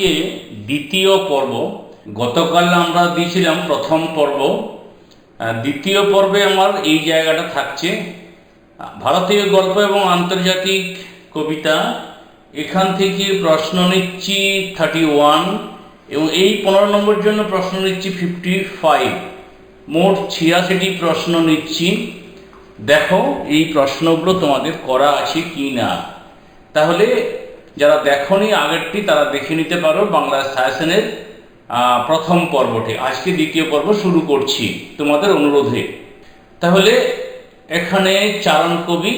আজকে দ্বিতীয় পর্ব। গতকাল আমরা দিয়েছিলাম প্রথম পর্ব। দ্বিতীয় পর্বে আমার এই জায়গাটা থাকছে। ভারতীয় গল্প এবং আন্তর্জাতিক কবিতা। এখান থেকে প্রশ্ন নিচ্ছি থার্টি ওয়ান এবং এই পনেরো নম্বর জন্য প্রশ্ন নিচ্ছি ফিফটি ফাইভ মোট ছিয়াশিটি প্রশ্ন নিচ্ছি। দেখো এই প্রশ্নগুলো তোমাদের করা আছে কি না তাহলে যারা দেখনি আগেরটি, তারা দেখে নিতে পারো বাংলা সায়াসনের প্রথম পর্বটি। আজকে দ্বিতীয় পর্ব শুরু করছি তোমাদের অনুরোধে। তাহলে এখানে চারণ কবি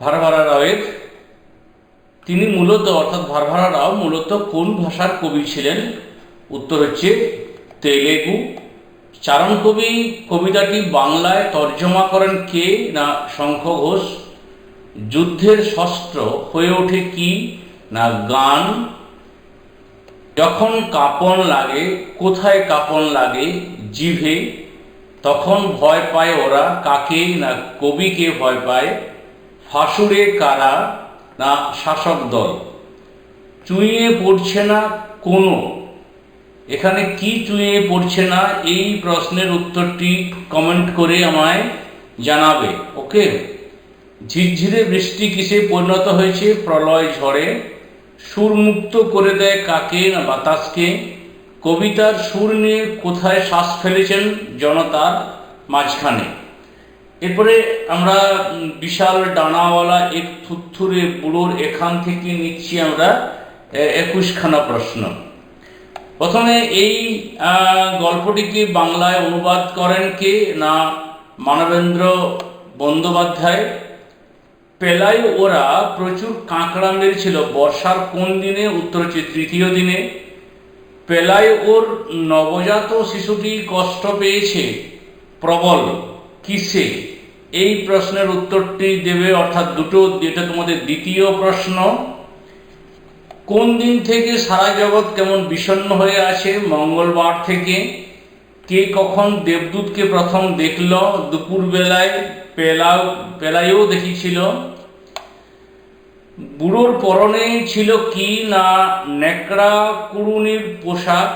ভারভারা রাওয়ের, তিনি মূলত, অর্থাৎ ভারভারা রাও মূলত কোন ভাষার কবি ছিলেন? উত্তর হচ্ছে তেলেগু। চারণ কবি, কবিতাটি বাংলায় তর্জমা করেন কে না শঙ্খ ঘোষ? যুদ্ধের শস্ত্র হয়ে ওঠে কি না গান? যখন কাঁপন লাগে, কোথায় কাঁপন লাগে জিভে? তখন ভয় পায় ওরা কাকে না কবিকে ভয় পায়? ফাঁসুরে কারা না শাসক দল? চুইয়ে পড়ছে না কোনো? এখানে কি চুইয়ে পড়ছে না? এই প্রশ্নের উত্তরটি কমেন্ট করে আমায় জানাবে ওকে ঝিরঝিরে বৃষ্টি কিসে পরিণত হয়েছে? প্রলয় ঝড়ে। সুর মুক্ত করে দেয় কাকে না বাতাসকে? কবিতার সুর নিয়ে কোথায় শ্বাস ফেলেছেন জনতার মাঝখানে? এরপরে আমরা বিশাল ডানাওয়ালা এক থুথুরে বুড়োর এখান থেকে নিচ্ছি আমরা একুশখানা প্রশ্ন। প্রথমে এই গল্পটিকে বাংলায় অনুবাদ করেন কে? না, মানবেন্দ্র বন্দ্যোপাধ্যায়। পেলাই ওরা প্রচুর কাঁকড়া মেরেছিল। বর্ষার কোন দিনে? উত্তর হচ্ছে তৃতীয় দিনে। পেলাই ওর নবজাত শিশুটি কষ্ট পেয়েছে। প্রবল। কিসে? এই প্রশ্নের উত্তরটি দেবে, অর্থাৎ দুটো যেটা তোমাদের দ্বিতীয় প্রশ্ন। কোন দিন থেকে সারা জগৎ কেমন বিষণ্ণ হয়ে আছে? মঙ্গলবার থেকে। কে কখন দেবদূতকে প্রথম দেখল? দুপুর বেলায় পেলাও, পেলাইও দেখিছিল। বুড়োর পরনে ছিল কি না নেকড়া কুড়ুনির পোশাক।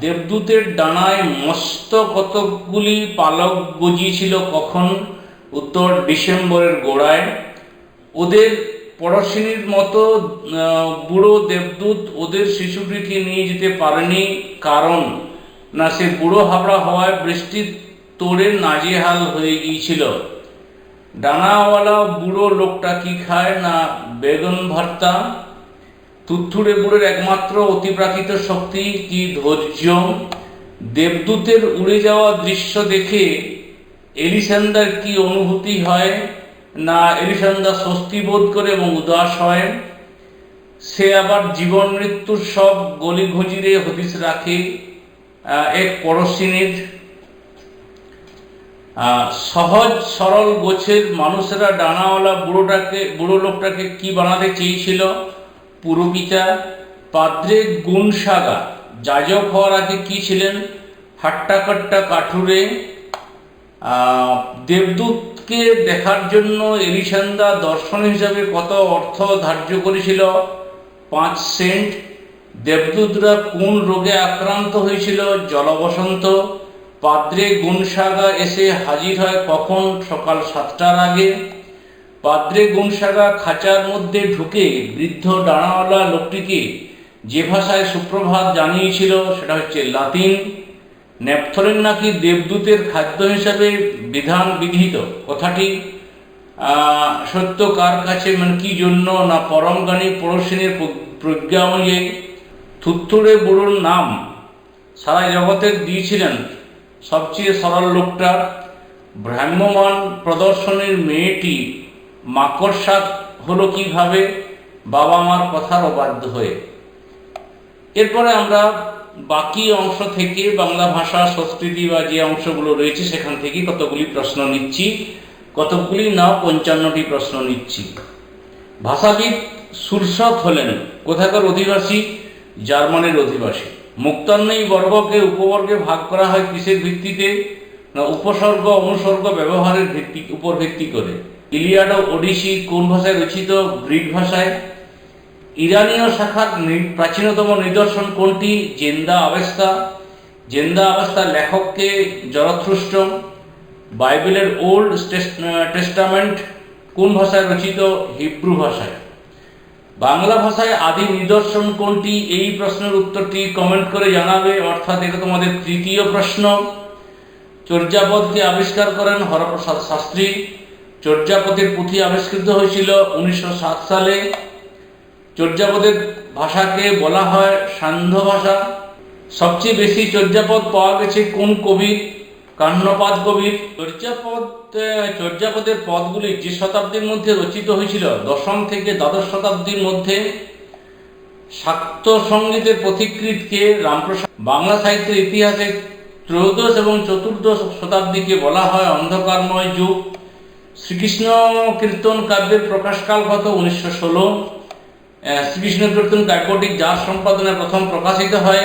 দেবদূতের ডানায় মস্ত কতকগুলি পালক গজিয়েছিল কখন? উত্তর ডিসেম্বরের গোড়ায়। ওদের পড়শিনীর মতো বুড়ো দেবদূত ওদের শিশুটিকে নিয়ে যেতে পারেনি। কারণ না সে বুড়ো হাবড়া হওয়ায় বৃষ্টির তোড়ে নাজেহাল হয়ে গিয়েছিল। ডানাওয়ালা বুড়ো লোকটা কি খায় না বেগুন ভর্তা? তুথুরে বুড়োর একমাত্র অতিপ্রাকৃত শক্তি কি ধৈর্য? দেবদূতের উড়ে যাওয়া দৃশ্য দেখে এলিসান্দার কি অনুভূতি হয়? না এলিসান্দার স্বস্তি বোধ করে এবং উদাস হয়? সে আবার জীবন মৃত্যুর সব গলি ঘুজিরে হদিস রাখে। এক আহ, সহজ সরল গোছের মানুষেরা ডানাওয়ালা বুড়োটাকে বুড়ো লোকটাকে কি বানাতে চেয়েছিল? পুরোপিতা পাদ্রে গুণসাগা যাজক হওয়ার আগে কি ছিলেন? হাট্টাকাট্টা কাঠুরে দেবদূতকে দেখার জন্য এলিসান্দা দর্শন হিসাবে কত অর্থ ধার্য করেছিল? পাঁচ সেন্ট দেবদূতরা কোন রোগে আক্রান্ত হয়েছিল? জলবসন্ত। পাদ্রে গুণসাগা এসে হাজির হয় কখন? সকাল সাতটার আগে। পাদ্রে গুণসাগা খাঁচার মধ্যে ঢুকে বৃদ্ধ ডানাওয়ালা লোকটিকে যে ভাষায় সুপ্রভাত জানিয়েছিল, সেটা হচ্ছে লাতিন। নেপথলিন নাকি দেবদূতের খাদ্য হিসাবে বিধান বিধিত? কথাটি সত্য কার কাছে মানে কি জন্য না পরমগানী পড়শিনীর প্র- প্রজ্ঞা অনুযায়ী থুত্থুড়ে বুড়োর নাম সারা জগতে দিয়েছিলেন সবচেয়ে সরল লোকটা। ভ্রাম্যমান প্রদর্শনের মেয়েটি মাকড়সাত হলো কীভাবে বাবা মার কথার অবাধ্য হয়ে। এরপরে আমরা বাকি অংশ থেকে বাংলা ভাষা, সংস্কৃতি বা যে অংশগুলো রয়েছে সেখান থেকে কতগুলি প্রশ্ন নিচ্ছি, কতগুলি না পঞ্চান্নটি প্রশ্ন নিচ্ছি। ভাষাবিদ সুরসত হলেন। কোথাকার অধিবাসী? জার্মানির অধিবাসী। মুক্তান্নয়ী বর্গকে উপবর্গে ভাগ করা হয় কিসের ভিত্তিতে? না, উপসর্গ, অনুসর্গ ব্যবহারের ভিত্তি, উপর ভিত্তি করে। ইলিয়াড ওডিসি কোন ভাষায় রচিত? গ্রিক ভাষায়। ইরানীয় শাখার প্রাচীনতম নিদর্শন কোনটি? জেন্দা আবেস্তা জেন্দা আবেস্তা লেখককে জরথ্রুষ্ট বাইবেলের ওল্ড টেস্টামেন্ট কোন ভাষায় রচিত? হিব্রু ভাষায়। বাংলা ভাষায় আদি নিদর্শন কোনটি? এই প্রশ্নের উত্তরটি কমেন্ট করে জানাবে। অর্থাৎ এটা তোমাদের তৃতীয় প্রশ্ন। চর্যাপদকে আবিষ্কার করেন হরপ্রসাদ শাস্ত্রী। চর্যাপদের পুঁথি আবিষ্কৃত হয়েছিল উনিশশো সাত সালে। চর্যাপদের ভাষাকে বলা হয় সান্ধ্য ভাষা। সবচেয়ে বেশি চর্যাপদ পাওয়া গেছে কোন কবির? কান্নপাদ কবির চর্যাপদ, চর্যাপদের পদগুলি যে শতাব্দীর মধ্যে রচিত হয়েছিল, দশম থেকে দ্বাদশ শতাব্দীর মধ্যে শাক্ত সঙ্গীতের পথিকৃতকে রামপ্রসাদ বাংলা সাহিত্যের ইতিহাসে ত্রয়োদশ এবং চতুর্দশ শতাব্দীকে বলা হয় অন্ধকারময় যুগ। শ্রীকৃষ্ণ কীর্তন কাব্যের প্রকাশকাল কত উনিশশো ষোলো। শ্রীকৃষ্ণ কীর্তন কাব্যটি যার সম্পাদনে প্রথম প্রকাশিত হয়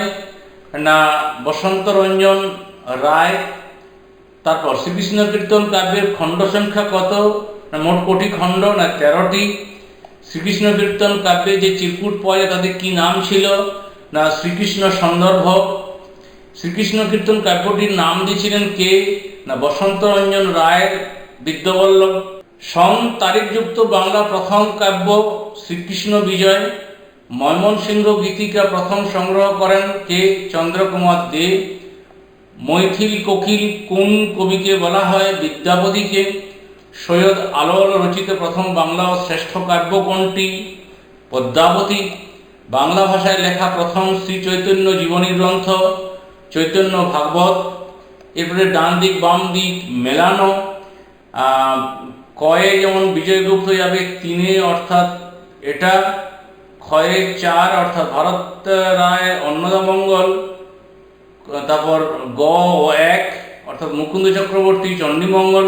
না বসন্ত রঞ্জন রায় তারপর শ্রীকৃষ্ণ কীর্তন কাব্যের খণ্ড সংখ্যা কত? না, মোট কোটি খণ্ড না তেরোটি? শ্রীকৃষ্ণ কীর্তন কাব্যে যে চিরকুট পাওয়া তাদের কি নাম ছিল? না, শ্রীকৃষ্ণ সন্দর্ভ। শ্রীকৃষ্ণ কীর্তন কাব্যটির নাম দিয়েছিলেন কে? না বসন্ত রঞ্জন রায়, বিদ্যবল্লভ। সং তারিখযুক্ত বাংলা প্রথম কাব্য শ্রীকৃষ্ণ বিজয়। ময়মনসিংহ গীতিকা প্রথম সংগ্রহ করেন কে? চন্দ্রকুমার দে। মৈথিল কোকিল কোন কবিকে বলা হয়? বিদ্যাপতিকে। সৈয়দ আলোল রচিত প্রথম বাংলা ও শ্রেষ্ঠ কাব্য কোনটি? পদ্মাবতী। বাংলা ভাষায় লেখা প্রথম শ্রী চৈতন্য জীবনী গ্রন্থ, চৈতন্য ভাগবত। এরপরে ডান দিক, বাম দিক, মেলানো। কয়ে যেমন বিজয়গুপ্ত যাবে, তিনে অর্থাৎ এটা। ক্ষয়ে চার অর্থাৎ ভারত রায় অন্নদামঙ্গল। তারপর গ ও এক, অর্থাৎ মুকুন্দ চক্রবর্তী চণ্ডীমঙ্গল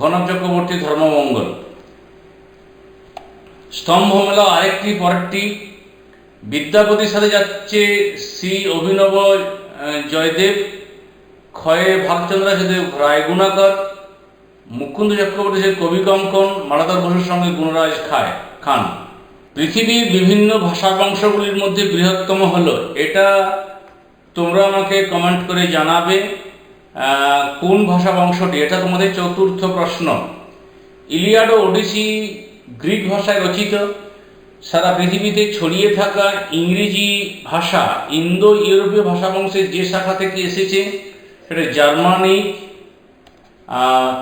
ঘনক চক্রবর্তী ধর্মমঙ্গল স্তম্ভ মেলা আরেকটি, পরেরটি। বিদ্যাপতির সাথে যাচ্ছে শ্রী অভিনব জয়দেব, ক্ষয়ে ভাগচন্দ্র সাথে রায় গুণাকর, মুকুন্দ চক্রবর্তী সাথে কবি কঙ্কন মালাধর বসুর সঙ্গে গুণরাজ খায়, খান। পৃথিবীর বিভিন্ন ভাষা বংশগুলির মধ্যে বৃহত্তম হলো এটা তোমরা আমাকে কমেন্ট করে জানাবে কোন ভাষা বংশটি এটা তোমাদের চতুর্থ প্রশ্ন। ইলিয়াড ওডিসি গ্রিক ভাষায় রচিত। সারা পৃথিবীতে ছড়িয়ে থাকা ইংরেজি ভাষা ইন্দো ইউরোপীয় ভাষা বংশের যে শাখা থেকে এসেছে, সেটা জার্মানি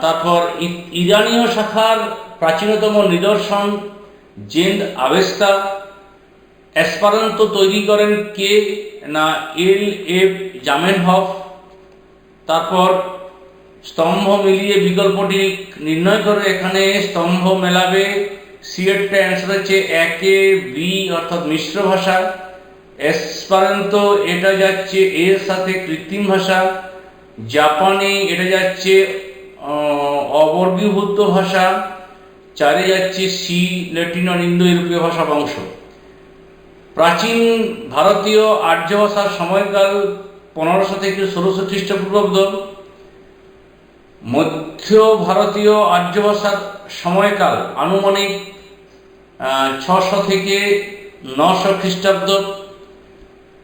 তারপর ইরানীয় শাখার প্রাচীনতম নিদর্শন জেন্দ আবেস্তা অ্যাসপারান্ত তৈরি করেন কে না এল এফ জামেনহফ। তারপর স্তম্ভ মিলিয়ে বিকল্পটি নির্ণয় করে এখানে স্তম্ভ মেলাবে। সিএটটা অ্যান্সার হচ্ছে একে বি অর্থাৎ মিশ্র ভাষা। এসপারান্ত এটা যাচ্ছে এর সাথে কৃত্রিম ভাষা। জাপানি এটা যাচ্ছে অবর্গীভূত ভাষা। চারে যাচ্ছে সি ল্যাটিন আর ইন্দো ইউরোপীয় ভাষা বংশ প্রাচীন ভারতীয় আর্য ভাষার সময়কাল পনেরোশো থেকে ষোলোশো খ্রিস্টপূর্বাব্দ, মধ্য ভারতীয় আর্য ভাষার সময়কাল আনুমানিক ছশো থেকে নশো খ্রিস্টাব্দ।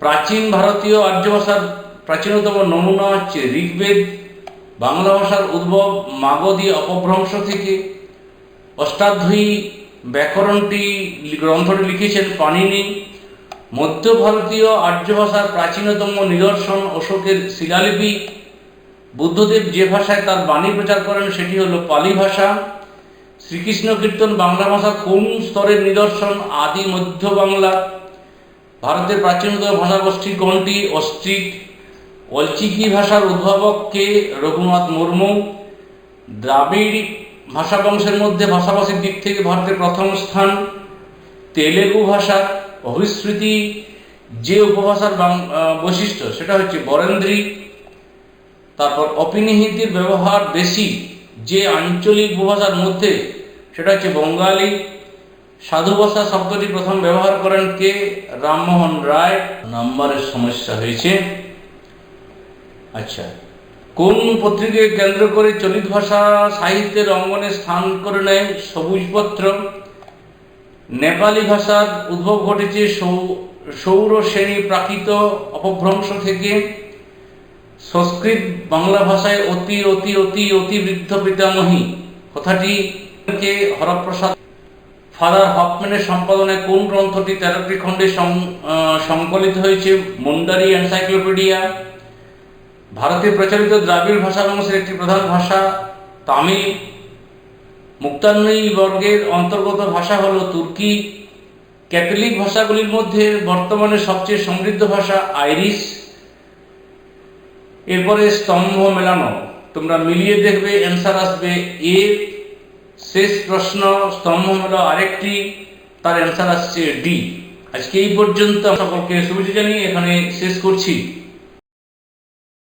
প্রাচীন ভারতীয় আর্য ভাষার প্রাচীনতম নমুনা হচ্ছে ঋগ্বেদ। বাংলা ভাষার উদ্ভব মাগধী অপভ্রংশ থেকে অষ্টাধ্যায়ী ব্যাকরণটি গ্রন্থটি লিখেছেন পাণিনি। মধ্য ভারতীয় আর্য ভাষার প্রাচীনতম নিদর্শন অশোকের শিলালিপি। বুদ্ধদেব যে ভাষায় তার বাণী প্রচার করেন সেটি হল পালি ভাষা। শ্রীকৃষ্ণ কীর্তন বাংলা ভাষা কোন স্তরের নিদর্শন? আদি, মধ্য বাংলা। ভারতের প্রাচীনতম ভাষাগোষ্ঠী কোনটি? অস্ট্রিক অলচিকি ভাষার উদ্ভাবক কে? রঘুনাথ মুর্মু। দ্রাবিড় ভাষা বংশের মধ্যে ভাষাভাষীর দিক থেকে ভারতের প্রথম স্থান। তেলেগু ভাষার অভিস্মৃতি, যে উপভাষার বৈশিষ্ট্য, সেটা হচ্ছে বরেন্দ্রী। তারপর অপিনিহিতির ব্যবহার বেশি, যে আঞ্চলিক উপভাষার মধ্যে, সেটা হচ্ছে বঙ্গালী। সাধু ভাষা শব্দটি প্রথম ব্যবহার করেন কে? রামমোহন রায়। নাম্বারের সমস্যা হয়েছে। আচ্ছা কোন পত্রিকাকে কেন্দ্র করে চলিত ভাষা সাহিত্যের অঙ্গনে স্থান করে নেয়? সবুজপত্র নেপালি ভাষার উদ্ভব ঘটেছে সৌর শ্রেণি প্রাকৃত অপভ্রংশ থেকে। সংস্কৃত বাংলা ভাষায় অতি অতি অতি অতি বৃদ্ধ পিতামহী। কথাটি হরপ্রসাদ ফাদার হফম্যানের সম্পাদনে কোন গ্রন্থটি তেরোটি খণ্ডে সংকলিত হয়েছে? মুন্ডারি এনসাইক্লোপিডিয়া। ভারতে প্রচলিত দ্রাবিড় ভাষা বংশের একটি প্রধান ভাষা। তামিল মুক্তান্বয়ী বর্গের অন্তর্গত ভাষা হলো তুর্কি। ক্যাথলিক ভাষাগুলির মধ্যে বর্তমানে সবচেয়ে সমৃদ্ধ ভাষা আইরিশ। এরপরে স্তম্ভ মেলানো। তোমরা মিলিয়ে দেখবে, অ্যান্সার আসবে এ। শেষ প্রশ্ন, স্তম্ভ মেলো আরেকটি, তার অ্যান্সার আসছে ডি। আজকে এই পর্যন্ত সকলকে শুভেচ্ছা জানিয়ে এখানে শেষ করছি।